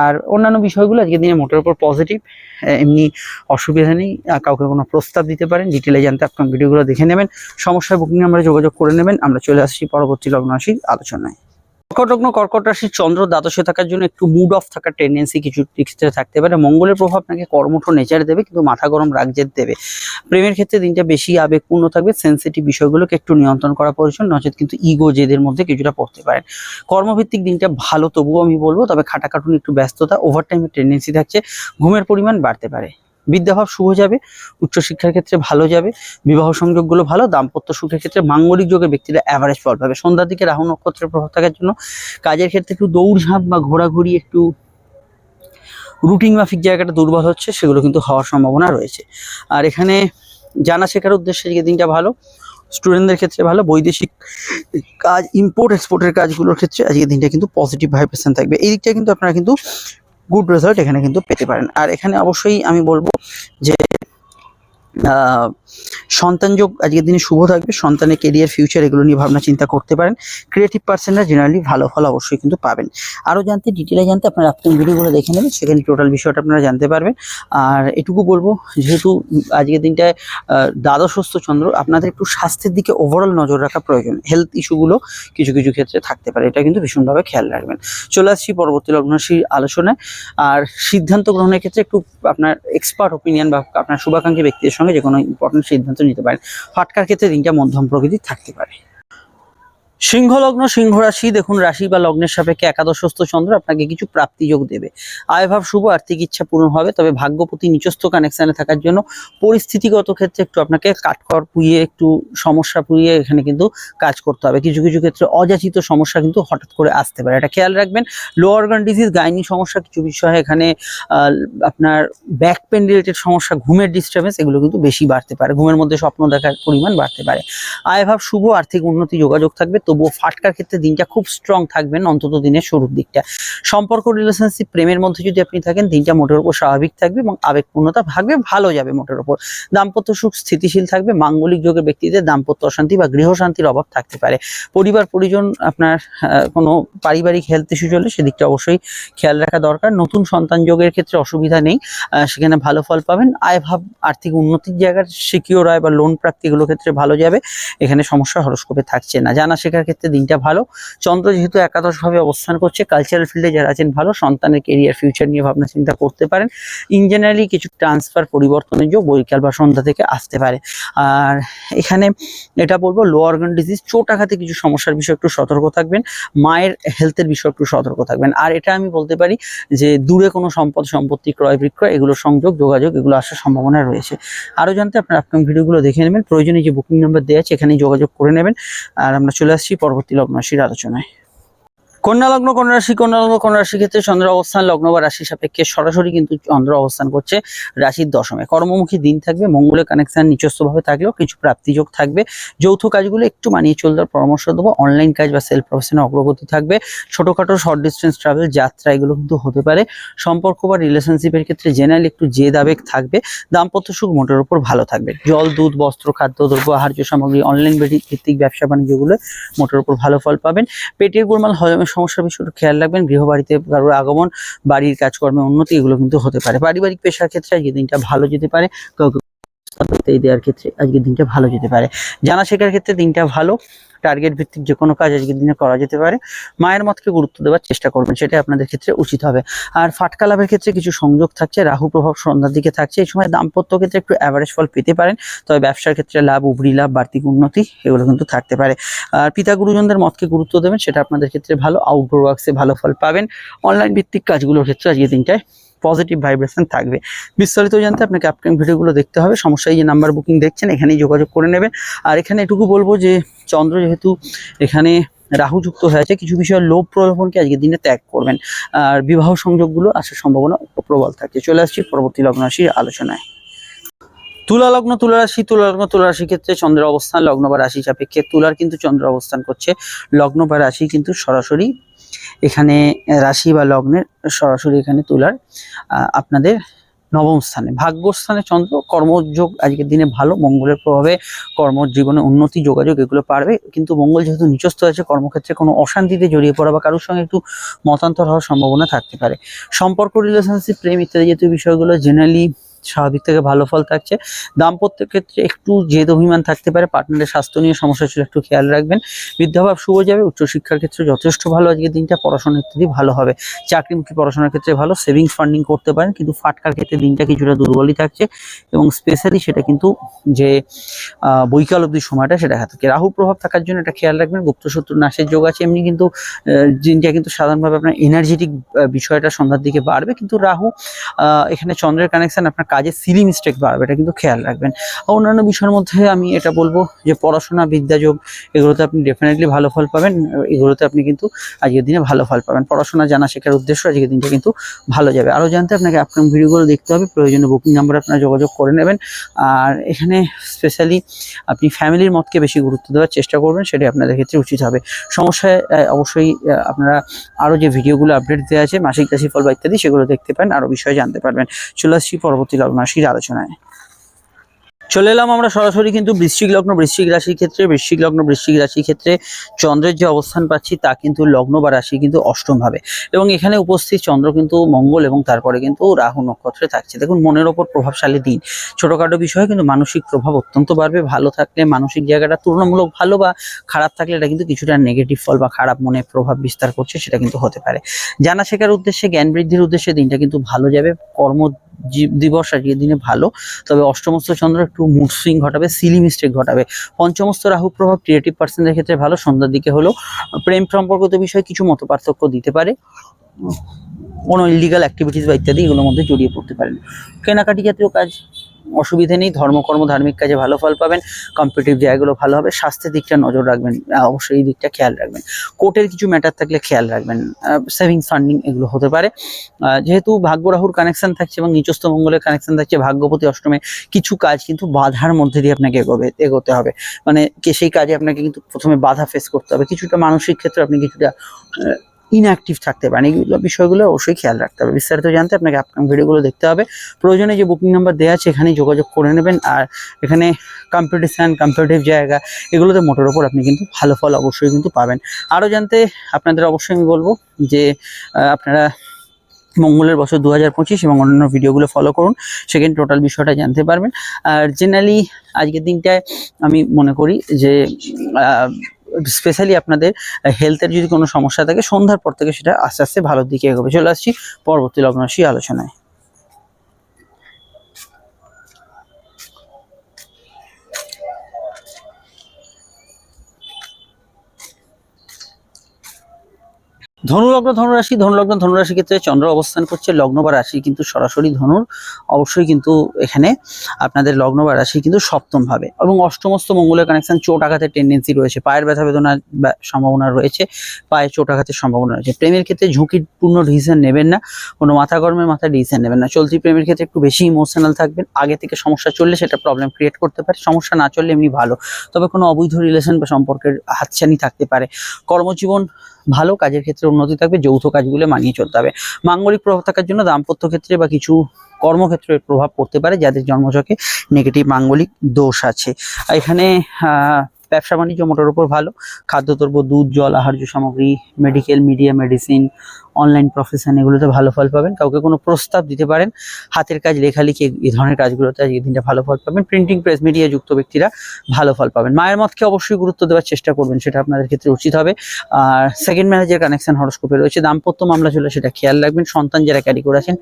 আর অন্যান্য বিষয়গুলো আজকের দিনে মোটের উপর পজিটিভ এমনি অসুবিধা নেই কাউকে কোনো প্রস্তাব দিতে পারেন ডিটেলে জানতে আপনার ভিডিওগুলো দেখে নেবেন। সমস্যার বুকিং আমরা যোগাযোগ করে নেবেন। আমরা চলে আসছি পরবর্তী লগ্ন আলোচনায়। কর্কট লগ্ন কর্কট রাশির চন্দ্র দ্বাদশে থাকার জন্য একটু মুড অফ থাকার টেন্ডেন্সি কিছু ক্ষেত্রে থাকতে পারে। মঙ্গলের প্রভাব আপনাকে কর্মঠ নেচার দেবে, কিন্তু মাথা গরম রাগজেদ দেবে। প্রেমের ক্ষেত্রে দিনটা বেশি আবেগপূর্ণ থাকবে সেন্সিটিভ বিষয়গুলোকে একটু নিয়ন্ত্রণ করা প্রয়োজন, নচেত কিন্তু ইগো জেদের মধ্যে কিছুটা পড়তে পারেন কর্মভিত্তিক দিনটা ভালো, তবুও আমি বলব, তবে খাটাখাটুনি, একটু ব্যস্ততা ওভারটাইমের টেন্ডেন্সি থাকছে, ঘুমের পরিমাণ বাড়তে পারে। বিদ্যাভাব শুভ যাবে, উচ্চশিক্ষার ক্ষেত্রে ভালো যাবে, বিবাহ সংযোগগুলো ভালো, দাম্পত্য সুখের ক্ষেত্রে মাঙ্গলিক যোগে ব্যক্তিরা অ্যাভারেজ ফল পাবে। সন্ধ্যার দিকে রাহু নক্ষত্রের প্রভাব থাকার জন্য কাজের ক্ষেত্রে একটু দৌড়ঝাঁপ বা ঘোরাঘুরি, একটু রুটিন মাফিক জায়গাটা দুর্বল হচ্ছে, সেগুলো কিন্তু হওয়ার সম্ভাবনা রয়েছে। আর এখানে জানা শেখার উদ্দেশ্যে আজকে দিনটা ভালো স্টুডেন্টদের ক্ষেত্রে ভালো, বৈদেশিক কাজ ইম্পোর্ট এক্সপোর্টের কাজগুলোর ক্ষেত্রে আজকের দিনটা কিন্তু পজিটিভ ভাইব্রেশন থাকবে। এই দিকটা কিন্তু আপনারা কিন্তু গুড রেজাল্ট এখানে কিন্তু পেতে পারেন। আর এখানে অবশ্যই আমি বলব যে সন্তান যোগ আজকের দিনে শুভ থাকবে। সন্তানের কেরিয়ার ফিউচার এগুলো নিয়ে ভাবনা, চিন্তা করতে পারেন। ক্রিয়েটিভ পার্সনরা জেনারেলি ভালো ফল অবশ্যই কিন্তু পাবেন। আরও জানতে ডিটেলে জানতে আপনারা আপনি ভিডিওগুলো দেখে নেবেন। সেখানে টোটাল বিষয়টা আপনারা জানতে পারবেন। আর এটুকু বলব, যেহেতু আজকের দিনটায় দ্বাদশস্থ চন্দ্র, আপনাদের একটু স্বাস্থ্যের দিকে ওভারঅল নজর রাখা প্রয়োজন। হেলথ ইস্যুগুলো কিছু কিছু ক্ষেত্রে থাকতে পারে। এটা কিন্তু ভীষণভাবে খেয়াল রাখবেন। চলে আসছি পরবর্তী লগ্নশীল আলোচনায়। আর সিদ্ধান্ত গ্রহণের ক্ষেত্রে একটু আপনার এক্সপার্ট ওপিনিয়ন বা আপনার শুভাকাঙ্ক্ষী ব্যক্তির সঙ্গে যে কোনো ইম্পর্টেন্ট সিদ্ধান্ত নিতে পারেন। হটকার ক্ষেত্রে দিনটা মধ্যম প্রকৃতির থাকতে পারে। সিংহ লগ্ন সিংহ রাশি দেখুন রাশি বা লগ্নের সাপেক্ষে একাদশস্থ চন্দ্র আপনাকে কিছু প্রাপ্তি যোগ দেবে। আয়ভাব শুভ, আর্থিক ইচ্ছা পূরণ হবে, তবে ভাগ্যপতি নিচস্থ কানেকশনে থাকার জন্য পরিস্থিতিগত ক্ষেত্রে একটু আপনাকে কাঠখড় পুইয়ে একটু সমস্যা পুইয়ে এখানে কিন্তু কাজ করতে হবে। কিছু কিছু ক্ষেত্রে অযাচিত সমস্যা কিন্তু হঠাৎ করে আসতে পারে। এটা খেয়াল রাখবেন লো অর্গান ডিজিজ গাইনি সমস্যা কিছু বিষয়ে এখানে আপনার ব্যাক পেন রিলেটেড সমস্যা, ঘুমের ডিস্টার্বেন্স এগুলো কিন্তু বেশি বাড়তে পারে। ঘুমের মধ্যে স্বপ্ন দেখার পরিমাণ বাড়তে পারে। আয়ভাব শুভ, আর্থিক উন্নতি যোগাযোগ থাকবে তবুও ফাটকার ক্ষেত্রে দিনটা খুব স্ট্রং থাকবেন অন্তত দিনের শুরুর দিকটা। সম্পর্ক রিলেশনশিপ প্রেমের মধ্যে যদি আপনি থাকেন, দিনটা মোটের উপর স্বাভাবিক থাকবে এবং আবেগপূর্ণতা থাকবে ভালো যাবে মোটের উপর। দাম্পত্য সুখ স্থিতিশীল থাকবে, মাঙ্গলিক যোগের ব্যক্তিদের দাম্পত্য অশান্তি বা গৃহ শান্তির অভাব থাকতে পারে। পরিবার, পরিজন, আপনার কোনো পারিবারিক হেলথ ইস্যু চলে সেদিকটা অবশ্যই খেয়াল রাখা দরকার। নতুন সন্তান যোগের ক্ষেত্রে অসুবিধা নেই সেখানে ভালো ফল পাবেন। আয় ভাব, আর্থিক উন্নতির জায়গার সিকিওর আয় বা লোন প্রাপ্তি এগুলো ক্ষেত্রে ভালো যাবে। এখানে সমস্যা হরস্কোপে থাকছে না। জানা শেখার ক্ষেত্রে দিনটা ভালো। চন্দ্র যেহেতু একাদশভাবে অবস্থান করছে কালচারাল ফিল্ডে যারা আছেন ভালো, সন্তানের কেরিয়ার ফিউচার নিয়ে ভাবনা চিন্তা করতে পারেন। ইন জেনারেলি কিছু ট্রান্সফার পরিবর্তনের যোগ বৈকাল বা সন্ধ্যা থেকে আসতে পারে। আর এখানে এটা বলব লো অর্গান ডিজিজ চোট আঘাতে কিছু সমস্যার বিষয়ে একটু সতর্ক থাকবেন। মায়ের হেলথের বিষয়ে একটু সতর্ক থাকবেন। আর এটা আমি বলতে পারি যে দূরে কোনো সম্পদ, সম্পত্তি, ক্রয়, বিক্রয় এগুলো সংযোগ, যোগাযোগ এগুলো আসার সম্ভাবনা রয়েছে। আরও জানতে আপনার আপকামিং ভিডিওগুলো দেখে নেবেন। প্রয়োজনে যে বুকিং নাম্বার দেওয়া আছে, এখানেই যোগাযোগ করে নেবেন। আর আমরা চলে আসছি পরবর্তী লগ্ন রাশির আলোচনায়। কন্যা লগ্ন, কন্যা রাশি, কন্যা লগ্ন, কন্যা রাশি ক্ষেত্রে চন্দ্র অবস্থান, লগ্ন বা রাশি সাপেক্ষে সরাসরি কিন্তু চন্দ্র অবস্থান করছে রাশির দশমে। কর্মমুখী দিন থাকবে মঙ্গলের কানেকশন নিজস্বভাবে থাকলেও কিছু প্রাপ্তিযোগ থাকবে। যৌথ কাজগুলো একটু মানিয়ে চলতে পরামর্শ দেবো। অনলাইন কাজ বা সেলফ প্রফেশনে অগ্রগতি থাকবে। ছোটখাটো শর্ট ডিস্টেন্স ট্রাভেল যাত্রা, এগুলো কিন্তু হতে পারে। সম্পর্ক বা রিলেশনশিপের ক্ষেত্রে জেনারেল একটু জেদ আবেগ থাকবে। দাম্পত্য সুখ মোটের উপর ভালো থাকবে। জল, দুধ, বস্ত্র, খাদ্য, দ্রব্য, আহার্য সামগ্রী অনলাইন ভিত্তিক ব্যবসা বাণিজ্যগুলো মোটের উপর ভালো ফল পাবেন। পেটের গোলমাল হজমের সমস্যার বিষয়টা খেয়াল রাখবেন, গৃহবাড়িতে কারোর আগমন, বাড়ির কাজকর্মে উন্নতি এগুলো কিন্তু হতে পারে। পারিবারিক পেশার ক্ষেত্রে আজকে দিনটা ভালো যেতে পারে। এই দেওয়ার ক্ষেত্রে আজকের দিনটা ভালো যেতে পারে। জানা শেখার ক্ষেত্রে দিনটা ভালো। টার্গেট ভিত্তিক যে কোনো কাজ আজকের দিনে করা যেতে পারে। মায়ের মতকে গুরুত্ব দেওয়ার চেষ্টা করবেন সেটা আপনাদের ক্ষেত্রে উচিত হবে। আর ফাটকা লাভের ক্ষেত্রে কিছু সংযোগ থাকছে, রাহু প্রভাব সন্ধ্যার দিকে থাকছে। এই সময় দাম্পত্য ক্ষেত্রে একটু অ্যাভারেজ ফল পেতে পারেন, তবে ব্যবসার ক্ষেত্রে লাভ উপরি লাভ, বাড়তি উন্নতি, এগুলো কিন্তু থাকতে পারে। আর পিতা গুরুজনদের মতকে গুরুত্ব দেবেন, সেটা আপনাদের ক্ষেত্রে ভালো। আউটডোর ওয়ার্কসে ভালো ফল পাবেন। অনলাইন ভিত্তিক কাজগুলোর ক্ষেত্রে আজকের দিনটায় পজিটিভ ভাইব্রেশন থাকবে। বিস্তারিত জানতে আপনাকে আপকামিং ভিডিওগুলো দেখতে হবে। সমস্যা এই যে নাম্বার বুকিং দেখছেন, এখানেই যোগাযোগ করে নেবেন। আর এখানে এটুকু বলব যে, চন্দ্র যেহেতু এখানে রাহু যুক্ত হয়েছে, কিছু বিষয়ে লোভ প্রলোভনকে আজকের দিনে ত্যাগ করবেন। আর বিবাহ সংযোগগুলো আসার সম্ভাবনা প্রবল থাকে চলে আসছি পরবর্তী লগ্ন রাশির আলোচনায়। তুলা লগ্ন, তুলা রাশি, তুলা লগ্ন, তুলা রাশির ক্ষেত্রে চন্দ্র অবস্থান, লগ্ন বা রাশি সাপেক্ষে তুলার কিন্তু চন্দ্র অবস্থান করছে। লগ্ন বা রাশি কিন্তু সরাসরি এখানে রাশি বা লগ্নের সরাসরি এখানে তুলার আপনাদের নবম স্থানে। ভাগ্যস্থানে চন্দ্র, কর্মযোগ আজকের দিনে ভালো, মঙ্গলের প্রভাবে কর্মজীবনে উন্নতি, যোগাযোগ এগুলো পারবে। কিন্তু মঙ্গল যেহেতু নিচস্থ আছে, কর্মক্ষেত্রে কোনো অশান্তিতে জড়িয়ে পড়া বা কারোর সঙ্গে একটু মতান্তর হওয়ার সম্ভাবনা থাকতে পারে। সম্পর্ক রিলেশনশিপ প্রেম ইত্যাদি জাতীয় বিষয়গুলো জেনারেলি স্বাভাবিক থেকে ভালো ফল থাকছে। দাম্পত্যের ক্ষেত্রে একটু জেদ অভিমান থাকতে পারে। পার্টনারের স্বাস্থ্য নিয়ে সমস্যা ছিল, একটু খেয়াল রাখবেন। বিদ্যাভাব শুভ যাবে, উচ্চশিক্ষার ক্ষেত্রে যথেষ্ট ভালো। আজকের দিনটা পড়াশোনা ইত্যাদি ভালো হবে। চাকরিমুখী পড়াশোনার ক্ষেত্রে ভালো সেভিংস ফান্ডিং করতে পারেন, কিন্তু ফাটকার ক্ষেত্রে দিনটা কিছুটা দুর্বলই থাকছে এবং স্পেশালি সেটা কিন্তু যে বৈকাল অবধি সময়টা সেটা থাকে। রাহু প্রভাব থাকার জন্য এটা খেয়াল রাখবেন গুপ্ত শত্রু নাশের যোগ আছে, এমনি কিন্তু দিনটা কিন্তু সাধারণভাবে আপনার এনার্জেটিক বিষয়টা সন্ধ্যার দিকে বাড়বে। কিন্তু রাহু এখানে চন্দ্রের কানেকশন আপনার কাজে সিলি মিস্টেক বাড়বে, এটা কিন্তু খেয়াল রাখবেন। আর অন্যান্য বিষয়ের মধ্যে আমি এটা বলব যে পড়াশোনা, বিদ্যাযোগ, এগুলোতে আপনি ডেফিনেটলি ভালো ফল পাবেন। এগুলোতে আপনি কিন্তু আজকের দিনে ভালো ফল পাবেন। পড়াশোনা জানা শেখার উদ্দেশ্য আজকের দিনটা কিন্তু ভালো যাবে। আরও জানতে আপনাকে আপনার ভিডিওগুলো দেখতে হবে। প্রয়োজনীয় বুকিং নাম্বার আপনারা যোগাযোগ করে নেবেন। আর এখানে স্পেশালি আপনি ফ্যামিলির মতকে বেশি গুরুত্ব দেওয়ার চেষ্টা করবেন, সেটাই আপনাদের ক্ষেত্রে উচিত হবে। সমস্যায় অবশ্যই আপনারা আরও যে ভিডিওগুলো আপডেট দেওয়া আছে, মাসিক রাশিফল বা ইত্যাদি, সেগুলো দেখতে পারেন, আরও বিষয়ে জানতে পারবেন। চলে আসছি পরবর্তী রাশির আলোচনায়। চলে এলাম আমরা সরাসরি কিন্তু বৃশ্চিক লগ্ন, বৃশ্চিক রাশির ক্ষেত্রে, বৃশ্চিক লগ্ন, বৃশ্চিক রাশির ক্ষেত্রে চন্দ্রের যে অবস্থান পাচ্ছি তা কিন্তু লগ্ন বা রাশি কিন্তু অষ্টম ভাবে এবং এখানে উপস্থিত চন্দ্র কিন্তু মঙ্গল এবং তারপরে কিন্তু রাহু নক্ষত্রে থাকছে। দেখুন, মনের ওপর প্রভাবশালী দিন। ছোটোখাটো বিষয়ে, কিন্তু মানসিক প্রভাব অত্যন্ত বাড়বে। ভালো থাকলে মানসিক জায়গাটা তুলনামূলক ভালো বা খারাপ থাকলে এটা কিন্তু কিছুটা নেগেটিভ ফল বা খারাপ মনে প্রভাব বিস্তার করছে, সেটা কিন্তু হতে পারে। জানা শেখার উদ্দেশ্যে, জ্ঞান বৃদ্ধির উদ্দেশ্যে দিনটা কিন্তু ভালো যাবে। কর্ম দিবস আজকের দিনে ভালো। তবে অষ্টমস্ত চন্দ্র একটু মুড সুইং ঘটাবে সিলি মিস্টেক ঘটাবে। পঞ্চমস্ত রাহু প্রভাব ক্রিয়েটিভ পার্সনদের ক্ষেত্রে ভালো, সন্ধ্যার দিকে হলো। প্রেম সম্পর্কিত বিষয়ে কিছু মত পার্থক্য দিতে পারে। কোনো ইলিগাল অ্যাক্টিভিটিস বা ইত্যাদি এগুলোর মধ্যে জড়িয়ে পড়তে পারেন। কেনাকাটি জাতীয় কাজ অসুবিধে নেই, ধর্মকর্ম, ধার্মিক কাজে ভালো ফল পাবেন কম্পিটিভ জায়গাগুলো ভালো হবে, স্বাস্থ্যের দিকটা নজর রাখবেন অবশ্যই এই দিকটা খেয়াল রাখবেন। কোর্টের কিছু ম্যাটার থাকলে খেয়াল রাখবেন সেভিংস ফান্ডিং এগুলো হতে পারে। যেহেতু ভাগ্য রাহুর কানেকশন থাকছে এবং নিচস্থ মঙ্গলের কানেকশন থাকছে, ভাগ্যপতি অষ্টমে কিছু কাজ কিন্তু বাধার মধ্যে দিয়ে আপনাকে এগোবে, এগোতে হবে। মানে সেই কাজে আপনাকে কিন্তু প্রথমে বাধা ফেস করতে হবে। কিছুটা মানসিক ক্ষেত্রে আপনি কিছুটা ইনঅ্যাক্টিভ থাকতে পারেন এইগুলো বিষয়গুলো অবশ্যই খেয়াল রাখতে হবে। বিস্তারিত জানতে আপনাকে আপকাম ভিডিওগুলো দেখতে হবে। প্রয়োজনে যে বুকিং নাম্বার দেওয়া আছে, এখানে যোগাযোগ করে নেবেন। আর এখানে কম্পিটিশান কম্পিটিটিভ জায়গা, এগুলোতে মোটের ওপর আপনি কিন্তু ভালো ফল অবশ্যই কিন্তু পাবেন। আরও জানতে আপনাদের অবশ্যই আমি বলব যে আপনারা মঙ্গলের বছর দু হাজার পঁচিশ এবং অন্যান্য ভিডিওগুলো ফলো করুন। সেখানে টোটাল বিষয়টা জানতে পারবেন। আর জেনারেলি আজকের দিনটায় আমি মনে করি যে স্পেশালি আপনাদের হেলথের যদি কোনো সমস্যা থাকে, সন্ধ্যার পর থেকে সেটা আস্তে আস্তে ভালোর দিকে এগোবে। চলে আসছি পরবর্তী লগ্নরাশি আলোচনায়। ধনুলগ্ন ধনুরাশি ধনুলগ্ন ধনুরাশি ক্ষেত্রে চন্দ্র অবস্থান করছে, লগ্ন বা রাশি কিন্তু সরাসরি ধনুর, অবশ্যই কিন্তু এখানে আপনাদের লগ্ন বা রাশি কিন্তু সপ্তম ভাবে। এবং অষ্টমস্ত মঙ্গলের কানেকশন চোট আঘাতের টেন্ডেন্সি রয়েছে। পায়ের ব্যথা বেদনার সম্ভাবনা রয়েছে, পায়ে চোট আঘাতের সম্ভাবনা রয়েছে। প্রেমের ক্ষেত্রে ঝুঁকিপূর্ণ ডিসিশন নেবেন না, কোনো মাথা গরমের মাথা ডিসিশন নেবেন না। চলতি প্রেমের ক্ষেত্রে একটু বেশি ইমোশনাল থাকবেন, আগে থেকে সমস্যা চললে সেটা প্রবলেম ক্রিয়েট করতে পারে, সমস্যা না চললে এমনি ভালো। তবে কোনো অবৈধ রিলেশন বা সম্পর্কের হাতছানি থাকতে পারে। কর্মজীবন ভালো কাজের ক্ষেত্রে উন্নতি থাকবে, যৌথ কাজগুলো মানিয়ে চলতে হবে। মাঙ্গলিক প্রভাব থাকার জন্য দাম্পত্য ক্ষেত্রে বা কিছু কর্মক্ষেত্রে প্রভাব পড়তে পারে, যাদের জন্মচকে নেগেটিভ মাঙ্গলিক দোষ আছে। এখানে ব্যবসা বাণিজ্য মোটার উপর ভালো। খাদ্যদ্রব্য, দুধ, জল, আহার্য সামগ্রী medical media medicine online profession এগুলোতে ভালো ফল পাবেন। কাউকে কোনো প্রস্তাব দিতে পারেন। হাতের কাজ, লেখালেখি এই ধরনের কাজগুলোতে আজকের দিনটা ভালো ফল পাবেন। প্রিন্টিং প্রেস মিডিয়া যুক্ত ব্যক্তিরা ভালো ফল পাবেন। মায়ের মতকে অবশ্যই গুরুত্ব দেওয়ার চেষ্টা করবেন, সেটা আপনাদের ক্ষেত্রে উচিত হবে। আর সেকেন্ড ম্যারেজের কানেকশন হরস্কোপে রয়েছে। দাম্পত্য মামলা চলে, সেটা খেয়াল রাখবেন। সন্তান যারা ক্যারি করে আছেন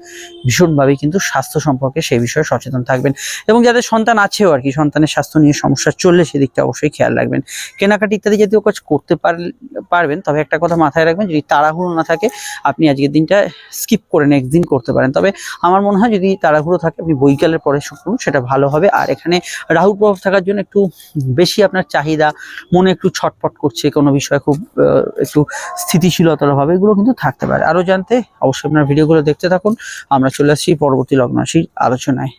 ভীষণভাবেই কিন্তু স্বাস্থ্য সম্পর্কে সেই বিষয়ে সচেতন থাকবেন। এবং যাদের সন্তান আছেও আর কি, সন্তানের স্বাস্থ্য নিয়ে সমস্যা চললে সেদিকটা অবশ্যই খেয়াল রাখবেন। কেনাকাটি ইত্যাদি জাতীয় কাজ করতে পার- পারবেন। তবে একটা কথা মাথায় রাখবেন, যদি তাড়াহুড়ো না থাকে আপনি আজকের দিনটা স্কিপ করে নেক্সট দিন করতে পারেন। তবে আমার মনে হয় যদি তাড়াহুড়ো থাকে, আপনি বৈকালের পরে করুন, সেটা ভালো হবে। আর এখানে রাহু প্রভাব থাকার জন্য একটু বেশি আপনার চাহিদা, মনে একটু ছটপট করছে, কোনো বিষয়ে খুব একটু স্থিতিশীলতার অভাব, এগুলো কিন্তু থাকতে পারে। আরও জানতে অবশ্যই আপনার ভিডিওগুলো দেখতে থাকুন। আমরা চলে আসছি পরবর্তী লগ্ন রাশির আলোচনায়।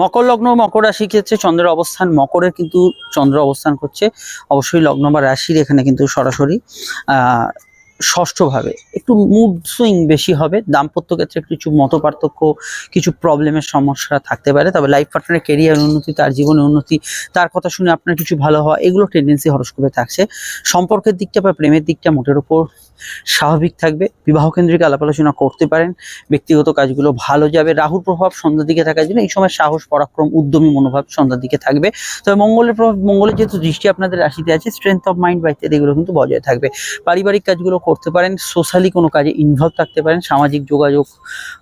মকর লগ্ন, মকর রাশি ক্ষেত্রে চন্দ্রের অবস্থান, মকরের কিন্তু চন্দ্র অবস্থান করছে। অবশ্যই লগ্ন বা রাশির এখানে কিন্তু সরাসরি ষষ্ঠভাবে। একটু মুড সুইং বেশি হবে, দাম্পত্য ক্ষেত্রে কিছু মত পার্থক্য কিছু প্রবলেমের সমস্যা থাকতে পারে, তবে লাইফ পার্টনারের কেরিয়ার উন্নতি, তার জীবনে উন্নতি, তার কথা শুনে আপনার কিছু ভালো হওয়া, এগুলো টেন্ডেন্সি হরস্কোপে থাকছে। সম্পর্কের দিকটা বা প্রেমের দিকটা মোটের উপর স্বাভাবিক থাকবে। বিবাহ কেন্দ্রিক আলাপ আলোচনা করতে পারেন। ব্যক্তিগত কাজগুলো ভালো যাবে। রাহুর প্রভাব সন্ধ্যার দিকে থাকার জন্য এই সময় সাহস, পরাক্রম, উদ্যমী মনোভাব সন্ধ্যার দিকে থাকবে। তবে মঙ্গলের প্রভাব, মঙ্গলের যেহেতু দৃষ্টি আপনাদের রাশিতে আছে স্ট্রেংথ অফ মাইন্ড বা ইত্যাদি এগুলো কিন্তু বজায় থাকবে। পারিবারিক কাজগুলো করতে পারেন সোশ্যালি কোনো কাজে ইনভলভ থাকতে পারেন, সামাজিক যোগাযোগ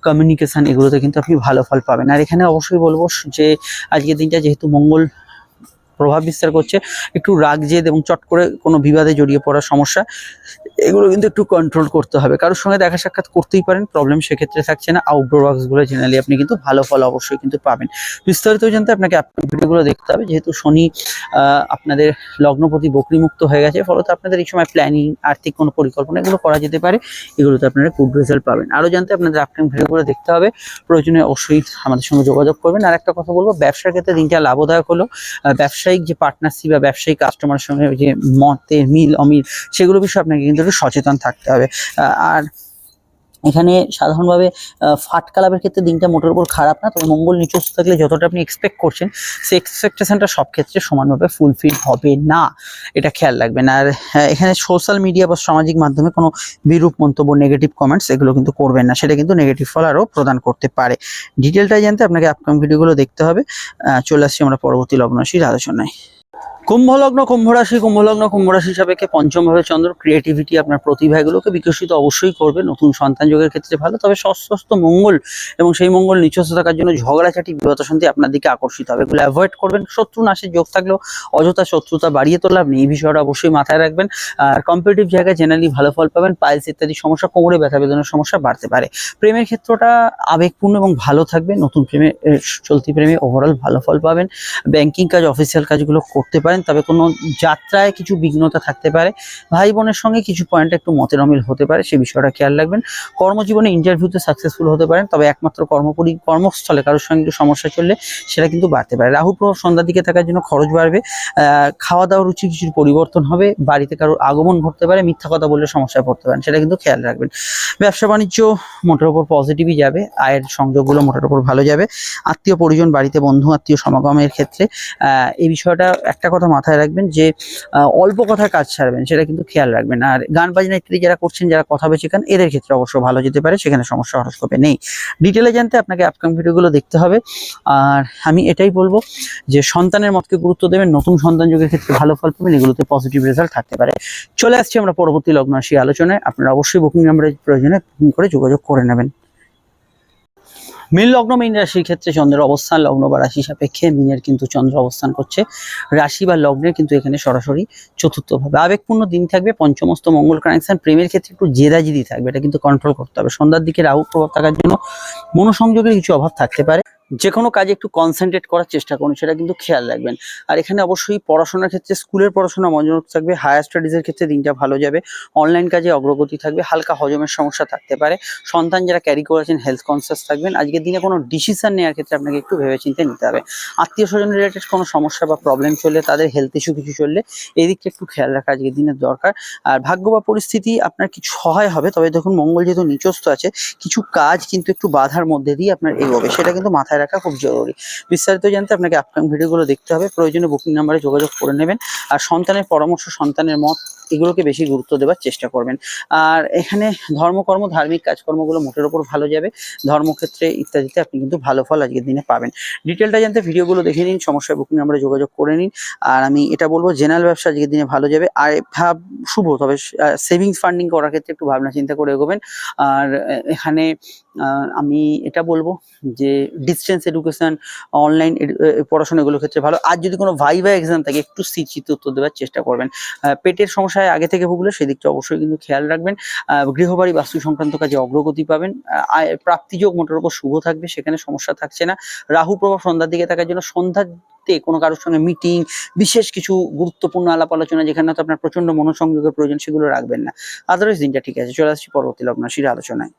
কমিউনিকেশন এগুলোতে কিন্তু আপনি ভালো ফল পাবেন। আর এখানে অবশ্যই বলব যে, আজকের দিনটা যেহেতু মঙ্গল প্রভাব বিস্তার করছে একটু রাগ জেদ এবং চট করে কোনো বিবাদে জড়িয়ে পড়ার সমস্যা এগুলো কিন্তু একটু কন্ট্রোল করতে হবে। কারোর সঙ্গে দেখা সাক্ষাৎ করতেই পারেন প্রবলেম সেক্ষেত্রে থাকছে না। আউটডোর ওয়ার্কসগুলো জেনারেলি আপনি কিন্তু ভালো ফল অবশ্যই কিন্তু পাবেন। বিস্তারিত জানতে আপনাকে আপনার ভিডিওগুলো দেখতে হবে। যেহেতু শনি আপনাদের লগ্নপতি বকরিমুক্ত হয়ে গেছে ফলত আপনাদের এই সময় প্ল্যানিং আর্থিক কোনো পরিকল্পনা এগুলো করা যেতে পারে এগুলোতে আপনারা গুড রেজাল্ট পাবেন। আরও জানতে আপনাদের আপকামিং ভিডিওগুলো দেখতে হবে। প্রয়োজনে অবশ্যই আমাদের সঙ্গে যোগাযোগ করবেন। আর একটা কথা বলব ব্যবসার ক্ষেত্রে দিনটা লাভদায়ক হলো। আহ, ব্যবসায়িক যে পার্টনারশিপ বা ব্যবসায়িক কাস্টমারের সঙ্গে যে মতের মিল, অমিল, সেগুলো বিষয়ে আপনাকে কিন্তু একটু সচেতন থাকতে হবে। আর এখানে সাধারণভাবে ফাটকা লাভের ক্ষেত্রে দিনটা মোটের উপর খারাপ না তবে মঙ্গল নিচস্থ থাকলে যতটা আপনি এক্সপেক্ট করছেন সেই এক্সপেকটেশনটা সব ক্ষেত্রে সমানভাবে ফুলফিল হবে না। এটা খেয়াল রাখবেন। আর হ্যাঁ, এখানে সোশ্যাল মিডিয়া বা সামাজিক মাধ্যমে কোনো বিরূপ মন্তব্য নেগেটিভ কমেন্টস এগুলো কিন্তু করবেন না। সেটা কিন্তু নেগেটিভ ফল আরও প্রদান করতে পারে। ডিটেলটা জানতে আপনাকে আপকামিং ভিডিওগুলো দেখতে হবে। চলে আসছি আমরা পরবর্তী লগ্নরাশির আলোচনায়। কুম্ভ কুম্ভরাশি কুম্ভ রাশি কুম্ভ লগ্ন সাপেক্ষে পঞ্চম ভাবে চন্দ্র ক্রিয়েটিভিটি আপনার প্রতিভা এগুলোকে বিকশিত অবশ্যই করবে। নতুন সন্তান যোগের ক্ষেত্রে ভালো, তবে সস্ত মঙ্গল এবং সেই মঙ্গল নিচস্থ থাকার জন্য ঝগড়াঝাটি বিগত শান্তি আপনার দিকে আকর্ষিত হবে। এগুলো অ্যাভয়েড করবেন, শত্রু নাশের যোগ থাকলেও অযথা শত্রুতা বাড়িয়ে তো লাভ নেই। এই বিষয়টা অবশ্যই মাথায় রাখবেন। আর কম্পিটিভ জায়গায় জেনারেলি ভালো ফল পাবেন পাইলস ইত্যাদি সমস্যা, কোমরে ব্যথা বেদনার সমস্যা বাড়তে পারে। প্রেমের ক্ষেত্রটা আবেগপূর্ণ এবং ভালো থাকবে। নতুন প্রেমে চলতি প্রেমে ওভারঅল ভালো ফল পাবেন। ব্যাংকিং কাজ অফিসিয়াল কাজগুলো করতে পারেন। তবে কোনো যাত্রায় কিছু বিঘ্নতা থাকতে পারে। ভাই বোনের সঙ্গে কিছু পয়েন্ট একটু মতের অমিল হতে পারে সেই বিষয়টা খেয়াল রাখবেন। কর্মজীবনে ইন্টারভিউতে সাকসেসফুল হতে পারেন, তবে একমাত্র কর্মপরি, কর্মস্থলে কারোর সঙ্গে একটু সমস্যা চললে সেটা কিন্তু বাড়তে পারে। রাহু প্রভাব সন্ধ্যার দিকে থাকার জন্য খরচ বাড়বে খাওয়া দাওয়ার রুচি কিছুর পরিবর্তন হবে, বাড়িতে কারোর আগমন ঘটতে পারে, মিথ্যা কথা বললে সমস্যায় পড়তে পারেন, সেটা কিন্তু খেয়াল রাখবেন। ব্যবসা বাণিজ্য মোটের ওপর পজিটিভই যাবে, আয়ের সংযোগগুলো মোটের ওপর ভালো যাবে। আত্মীয় পরিজন বাড়িতে বন্ধু, আত্মীয় সমাগমের ক্ষেত্রে এই বিষয়টা একটা কথা মাথায় রাখবেন যে অল্প কথার কাজ ছাড়বেন, সেটা কিন্তু খেয়াল রাখবেন। আর গান বাজনা ইত্যাদি যারা করছেন, যারা কথা বেছে খান, এদের ক্ষেত্রে অবশ্য ভালো যেতে পারে, সেখানে সমস্যা হরস্কোপে নেই। ডিটেলে জানতে আপনাকে আপকামিং ভিডিওগুলো দেখতে হবে। আর আমি এটাই বলব যে, সন্তানের মতকে গুরুত্ব দেবেন, নতুন সন্তান যুগের ক্ষেত্রে ভালো ফল পাবেন, এগুলোতে পজিটিভ রেজাল্ট থাকতে পারে। চলে আসছি আমরা পরবর্তী লগ্ন রাশি আলোচনায়। আপনারা অবশ্যই বুকিং নাম্বারের প্রয়োজনে বুকিং করে যোগাযোগ করে নেবেন। মীন লগ্ন, মীন রাশির ক্ষেত্রে চন্দ্রের অবস্থান, লগ্ন বা রাশি সাপেক্ষে মিনের কিন্তু চন্দ্র অবস্থান করছে। রাশি বা লগ্নের কিন্তু এখানে সরাসরি চতুর্থভাবে। আবেগপূর্ণ দিন থাকবে, পঞ্চমস্ত মঙ্গল কানেকশন প্রেমের ক্ষেত্রে একটু জেদাজিদি থাকবে, এটা কিন্তু কন্ট্রোল করতে হবে। সন্ধ্যার দিকে রাহু প্রভাব থাকার জন্য মনোসংযোগের কিছু অভাব থাকতে পারে। যে কোনো কাজে একটু কনসেন্ট্রেট করার চেষ্টা করুন, সেটা কিন্তু খেয়াল রাখবেন। আর এখানে অবশ্যই পড়াশোনার ক্ষেত্রে, স্কুলের পড়াশোনা মনোযোগ থাকবে হায়ার স্টাডিজের ক্ষেত্রে দিনটা ভালো যাবে। অনলাইন কাজে অগ্রগতি থাকবে, হালকা হজমের সমস্যা থাকতে পারে। সন্তান যারা ক্যারি করেছেন হেলথ কনসিয়াস থাকবেন। আজকের দিনে কোনো ডিসিশন নেওয়ার ক্ষেত্রে আপনাকে একটু ভেবেচিন্তে নিতে হবে। আত্মীয় স্বজন রিলেটেড কোনো সমস্যা বা প্রবলেম চললে, তাদের হেলথ ইস্যু কিছু চললে, এই দিকটা একটু খেয়াল রাখা আজকের দিনের দরকার। আর ভাগ্য বা পরিস্থিতি আপনার কিছু সহায় হবে, তবে দেখুন মঙ্গল যেহেতু নিচস্থ আছে, কিছু কাজ কিন্তু একটু বাধার মধ্যে দিয়ে আপনার এগোবে, সেটা কিন্তু মাথায় রাখা খুব জরুরি। বিস্তারিত জানতে আপনাকে আপকামিং ভিডিওগুলো দেখতে হবে। প্রয়োজনে বুকিং নাম্বারে যোগাযোগ করে নেবেন। আর সন্তানের পরামর্শ, সন্তানের মত, এগুলোকে বেশি গুরুত্ব দেওয়ার চেষ্টা করবেন। আর এখানে ধর্মকর্ম, ধার্মিক কাজকর্মগুলো মোটের ওপর ভালো যাবে। ধর্মক্ষেত্রে ইত্যাদিতে আপনি কিন্তু ভালো ফল আজকের দিনে পাবেন। ডিটেলটা জানতে ভিডিওগুলো দেখে নিন, সমস্যায় বুকিং নাম্বারে যোগাযোগ করে নিন। আর আমি এটা বলব জেনারেল ব্যবসা আজকের দিনে ভালো যাবে। আর ভাব, শুভ, তবে সেভিংস ফান্ডিং করার ক্ষেত্রে একটু ভাবনা চিন্তা করে এগোবেন। আর এখানে আমি এটা বলব যে ডিস্টেন্স এডুকেশন অনলাইন পড়াশোনা এগুলোর ক্ষেত্রে ভালো। আর যদি কোনো ভাইভা এক্সাম থাকে, একটু স্থিরচিত উত্তর দেওয়ার চেষ্টা করবেন। পেটের সমস্যায় আগে থেকে ভুগলে সেদিকটা অবশ্যই কিন্তু খেয়াল রাখবেন। গৃহবাড়ি বাস্তু সংক্রান্ত কাজে অগ্রগতি পাবেন। প্রাপ্তিযোগ মোটের উপর শুভ থাকবে, সেখানে সমস্যা থাকছে না। রাহু প্রভাব সন্ধ্যার দিকে থাকার জন্য সন্ধ্যাতে কোনো কারোর সঙ্গে মিটিং বিশেষ কিছু গুরুত্বপূর্ণ আলাপ আলোচনা, যেখানে হয়তো আপনার প্রচণ্ড মনোসংযোগের প্রয়োজন, সেগুলো রাখবেন না। আদারওয়াইজ দিনটা ঠিক আছে। চলে আসছি পরবর্তী লগ্ন রাশির আলোচনায়।